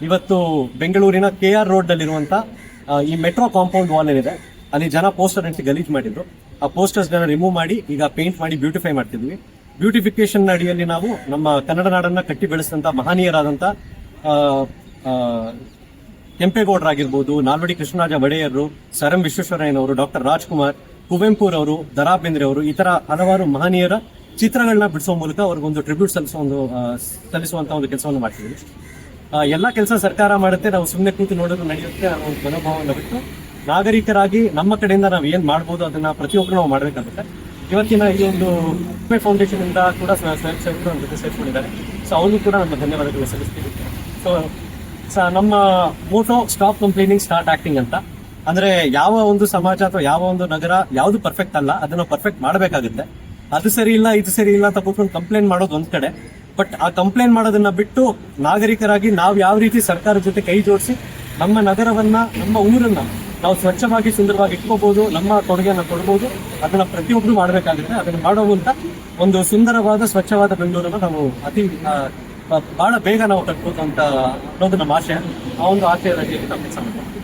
ಇವತ್ತು ಬೆಂಗಳೂರಿನ K R road ನಲ್ಲಿರುವಂತ ಆ, ಈ ಮೆಟ್ರೋ ಕಾಂಪೌಂಡ್ ವಾಲ್ ಏನಿದೆ ಅಲ್ಲಿ ಜನ ಪೋಸ್ಟರ್ ಅಂತ ಗಲೀಜ್ ಮಾಡಿದ್ರು. ಆ ಪೋಸ್ಟರ್ಸ್ ಜನ ರಿಮೂವ್ ಮಾಡಿ ಈಗ ಪೇಂಟ್ ಮಾಡಿ ಬ್ಯೂಟಿಫೈ ಮಾಡ್ತಿದ್ವಿ. ಬ್ಯೂಟಿಫಿಕೇಶನ್ ಅಡಿಯಲ್ಲಿ ನಾವು ನಮ್ಮ ಕನ್ನಡ ನಾಡನ್ನ ಕಟ್ಟಿ ಮಹನೀಯರಾದಂತ ಆಗಿರ್ಬೋದು ಕೆಂಪೇಗೌಡರಾಗಿರ್ಬೋದು ನಾಲ್ವಡಿ ಕೃಷ್ಣರಾಜ ಒಡೆಯರು ಸರ್ ಎಂ ವಿಶ್ವೇಶ್ವರಯ್ಯನವರು ಡಾಕ್ಟರ್ ರಾಜ್ಕುಮಾರ್ ಕುವೆಂಪುರವರು ದರಾ ಬೇಂದ್ರೆ ಅವರು ಈ ತರ ಹಲವಾರು ಮಹನೀಯರ ಚಿತ್ರಗಳನ್ನ ಬಿಡಿಸುವ ಮೂಲಕ ಅವ್ರಿಗೊಂದು ಟ್ರಿಬ್ಯೂಟ್ ಸಲ್ಲಿಸುವ ಒಂದು ಸಲ್ಲಿಸುವಂತ ಒಂದು ಕೆಲಸವನ್ನು ಮಾಡ್ತಿದ್ವಿ. ಎಲ್ಲಾ ಕೆಲಸ ಸರ್ಕಾರ ಮಾಡುತ್ತೆ. ನಾವು ಸುಮ್ಮನೆ ಕೂತು ನೋಡೋದು ನಡೆಯುತ್ತೆ ಅನ್ನೋ ಒಂದು ಮನೋಭಾವವನ್ನು ಬಿಟ್ಟು ನಾಗರಿಕರಾಗಿ ನಮ್ಮ ಕಡೆಯಿಂದ ನಾವು ಏನು ಮಾಡ್ಬೋದು ಅದನ್ನ ಪ್ರತಿಯೊಬ್ಬರು ನಾವು ಮಾಡಬೇಕಾಗುತ್ತೆ. ಇವತ್ತಿನ ಈ ಒಂದು ಉಪ್ಪೆ ಫೌಂಡೇಶನ್ ಇಂದ ಕೂಡ ಸ್ವ- ಸ್ವಯಂ ಸೇವಕರು ನಮ್ಮ ಜೊತೆ ಸೊ ಅವ್ರಿಗೂ ಕೂಡ ನಮ್ಮ ಧನ್ಯವಾದಗಳು ಸಲ್ಲಿಸ್ತೀವಿ. ಸೊ ಸ- ನಮ್ಮ motto stop complaining start acting ಅಂತ. ಅಂದ್ರೆ ಯಾವ ಒಂದು ಸಮಾಜ ಅಥವಾ ಯಾವ ಒಂದು ನಗರ ಯಾವುದು ಪರ್ಫೆಕ್ಟ್ ಅಲ್ಲ, ಅದನ್ನ ಪರ್ಫೆಕ್ಟ್ ಮಾಡಬೇಕಾಗುತ್ತೆ. ಅದು ಸರಿ ಇಲ್ಲ, ಇದು ಸರಿ ಇಲ್ಲ ಅಂತ ಕೂತ್ಕೊಂಡು ಕಂಪ್ಲೇಂಟ್ ಮಾಡೋದು ಒಂದ್ ಕಡೆ. ಬಟ್ ಆ ಕಂಪ್ಲೇಂಟ್ ಮಾಡೋದನ್ನ ಬಿಟ್ಟು ನಾಗರಿಕರಾಗಿ ನಾವು ಯಾವ ರೀತಿ ಸರ್ಕಾರದ ಜೊತೆ ಕೈ ಜೋಡಿಸಿ ನಮ್ಮ ನಗರವನ್ನ, ನಮ್ಮ ಊರನ್ನ ನಾವು ಸ್ವಚ್ಛವಾಗಿ ಸುಂದರವಾಗಿ ಇಟ್ಕೋಬಹುದು ನಮ್ಮ ಕೊಡುಗೆಯನ್ನು ಕೊಡಬಹುದು ಅದನ್ನ ಪ್ರತಿಯೊಬ್ಬರು ಮಾಡಬೇಕಾಗುತ್ತೆ. ಅದನ್ನ ಮಾಡುವಂತ ಒಂದು ಸುಂದರವಾದ, ಸ್ವಚ್ಛವಾದ ಬೆಂಗಳೂರನ್ನ ನಾವು ಅತಿ ಬಹಳ ಬೇಗ ನಾವು ಕಟ್ಬೋದು ಅಂತ ಅನ್ನೋದು ನಮ್ಮ ಆಶಯ ಆ ಒಂದು ಆಶಯದ ಜೊತೆ ಕೆಲಸ ಮಾಡ್ತೀವಿ